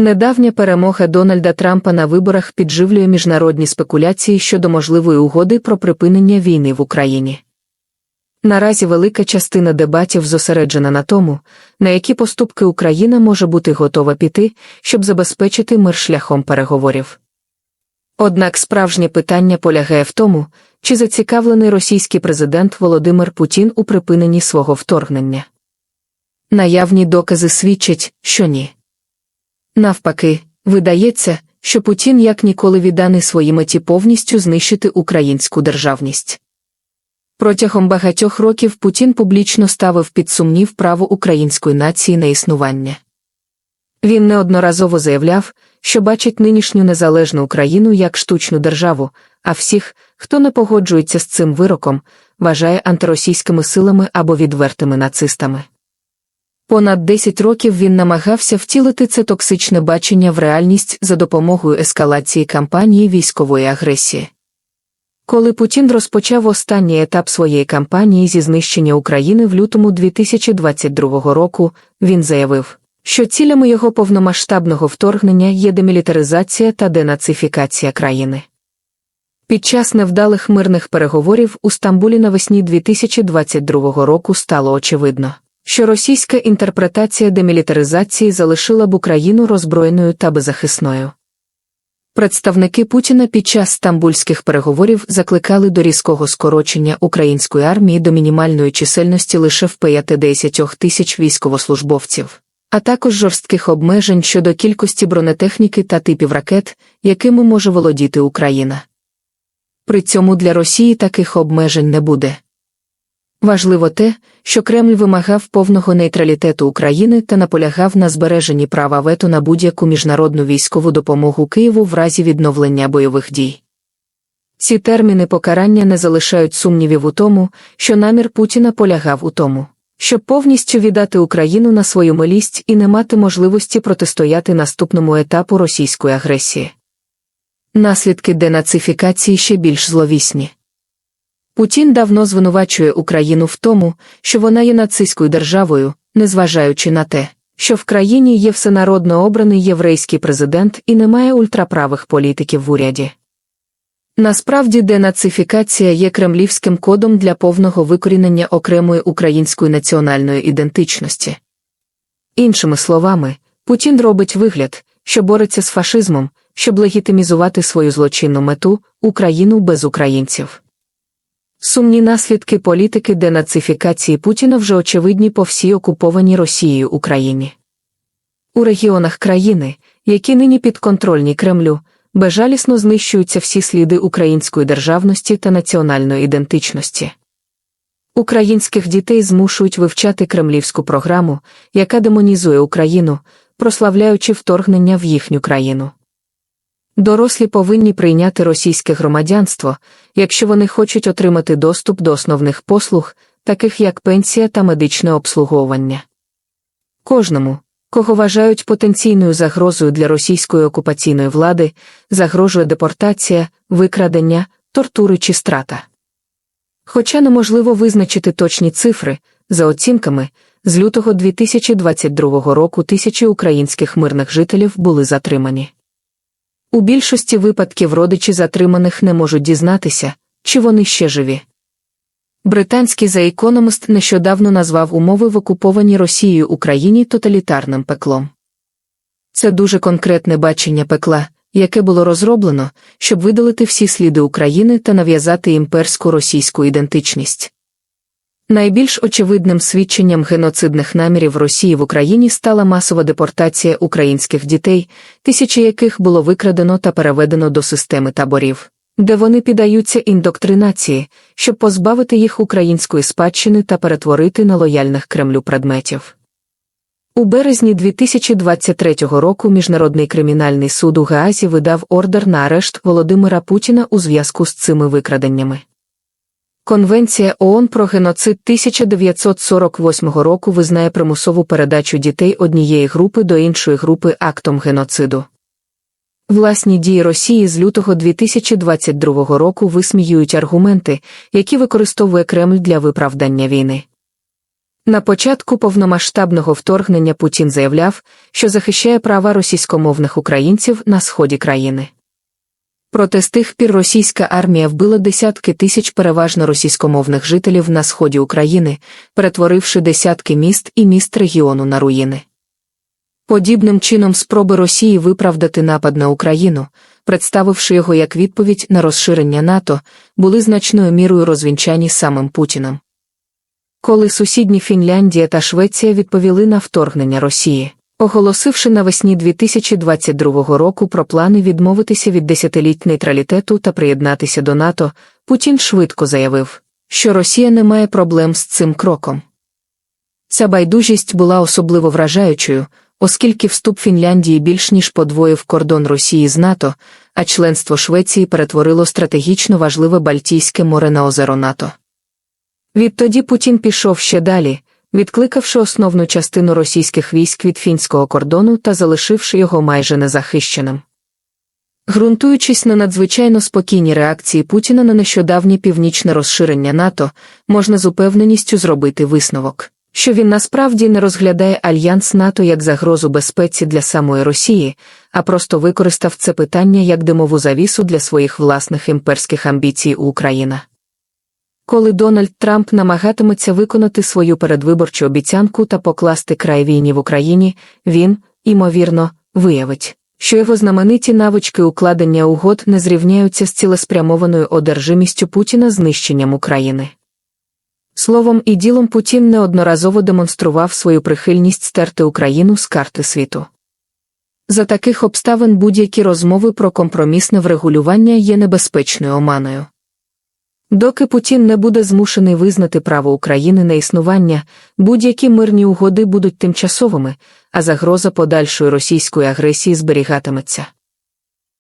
Недавня перемога Дональда Трампа на виборах підживлює міжнародні спекуляції щодо можливої угоди про припинення війни в Україні. Наразі велика частина дебатів зосереджена на тому, на які поступки Україна може бути готова піти, щоб забезпечити мир шляхом переговорів. Однак справжнє питання полягає в тому, чи зацікавлений російський президент Володимир Путін у припиненні свого вторгнення. Наявні докази свідчать, що ні. Навпаки, видається, що Путін як ніколи відданий своїй меті повністю знищити українську державність. Протягом багатьох років Путін публічно ставив під сумнів право української нації на існування. Він неодноразово заявляв, що бачить нинішню незалежну Україну як штучну державу, а всіх, хто не погоджується з цим вироком, вважає антиросійськими силами або відвертими нацистами. Понад 10 років він намагався втілити це токсичне бачення в реальність за допомогою ескалації кампанії військової агресії. Коли Путін розпочав останній етап своєї кампанії зі знищення України в лютому 2022 року, він заявив, що цілями його повномасштабного вторгнення є демілітаризація та денацифікація країни. Під час невдалих мирних переговорів у Стамбулі навесні 2022 року стало очевидно, що російська інтерпретація демілітаризації залишила б Україну роззброєною та беззахисною. Представники Путіна під час стамбульських переговорів закликали до різкого скорочення української армії до мінімальної чисельності лише в 50 тисяч військовослужбовців, а також жорстких обмежень щодо кількості бронетехніки та типів ракет, якими може володіти Україна. При цьому для Росії таких обмежень не буде. Важливо те, що Кремль вимагав повного нейтралітету України та наполягав на збереженні права вето на будь-яку міжнародну військову допомогу Києву в разі відновлення бойових дій. Ці терміни покарання не залишають сумнівів у тому, що намір Путіна полягав у тому, щоб повністю віддати Україну на свою милість і не мати можливості протистояти наступному етапу російської агресії. Наслідки денацифікації ще більш зловісні. Путін давно звинувачує Україну в тому, що вона є нацистською державою, незважаючи на те, що в країні є всенародно обраний єврейський президент і немає ультраправих політиків в уряді. Насправді, денацифікація є кремлівським кодом для повного викорінення окремої української національної ідентичності. Іншими словами, Путін робить вигляд, що бореться з фашизмом, щоб легітимізувати свою злочинну мету Україну без українців. Сумні наслідки політики денацифікації Путіна вже очевидні по всій окупованій Росією Україні. У регіонах країни, які нині підконтрольні Кремлю, безжалісно знищуються всі сліди української державності та національної ідентичності. Українських дітей змушують вивчати кремлівську програму, яка демонізує Україну, прославляючи вторгнення в їхню країну. Дорослі повинні прийняти російське громадянство, якщо вони хочуть отримати доступ до основних послуг, таких як пенсія та медичне обслуговування. Кожному, кого вважають потенційною загрозою для російської окупаційної влади, загрожує депортація, викрадення, тортури чи страта. Хоча неможливо визначити точні цифри, за оцінками, з лютого 2022 року тисячі українських мирних жителів були затримані. У більшості випадків родичі затриманих не можуть дізнатися, чи вони ще живі. Британський Economist нещодавно назвав умови в окупованій Росією Україні тоталітарним пеклом. Це дуже конкретне бачення пекла, яке було розроблено, щоб видалити всі сліди України та нав'язати імперську російську ідентичність. Найбільш очевидним свідченням геноцидних намірів Росії в Україні стала масова депортація українських дітей, тисячі яких було викрадено та переведено до системи таборів, де вони піддаються індоктринації, щоб позбавити їх української спадщини та перетворити на лояльних Кремлю предметів. У березні 2023 року Міжнародний кримінальний суд у Гаазі видав ордер на арешт Володимира Путіна у зв'язку з цими викраденнями. Конвенція ООН про геноцид 1948 року визнає примусову передачу дітей однієї групи до іншої групи актом геноциду. Власні дії Росії з лютого 2022 року висміюють аргументи, які використовує Кремль для виправдання війни. На початку повномасштабного вторгнення Путін заявляв, що захищає права російськомовних українців на сході країни. Проте з тих пір російська армія вбила десятки тисяч переважно російськомовних жителів на сході України, перетворивши десятки міст і міст регіону на руїни. Подібним чином спроби Росії виправдати напад на Україну, представивши його як відповідь на розширення НАТО, були значною мірою розвінчані самим Путіним. Коли сусідні Фінляндія та Швеція відповіли на вторгнення Росії, оголосивши навесні 2022 року про плани відмовитися від десятиліть нейтралітету та приєднатися до НАТО, Путін швидко заявив, що Росія не має проблем з цим кроком. Ця байдужість була особливо вражаючою, оскільки вступ Фінляндії більш ніж подвоїв кордон Росії з НАТО, а членство Швеції перетворило стратегічно важливе Бальтійське море на озеро НАТО. Відтоді Путін пішов ще далі, відкликавши основну частину російських військ від фінського кордону та залишивши його майже незахищеним. Ґрунтуючись на надзвичайно спокійній реакції Путіна на нещодавнє північне розширення НАТО, можна з упевненістю зробити висновок, що він насправді не розглядає альянс НАТО як загрозу безпеці для самої Росії, а просто використав це питання як димову завісу для своїх власних імперських амбіцій у Україна. Коли Дональд Трамп намагатиметься виконати свою передвиборчу обіцянку та покласти край війні в Україні, він, імовірно, виявить, що його знамениті навички укладення угод не зрівняються з цілеспрямованою одержимістю Путіна знищенням України. Словом і ділом Путін неодноразово демонстрував свою прихильність стерти Україну з карти світу. За таких обставин будь-які розмови про компромісне врегулювання є небезпечною оманою. Доки Путін не буде змушений визнати право України на існування, будь-які мирні угоди будуть тимчасовими, а загроза подальшої російської агресії зберігатиметься.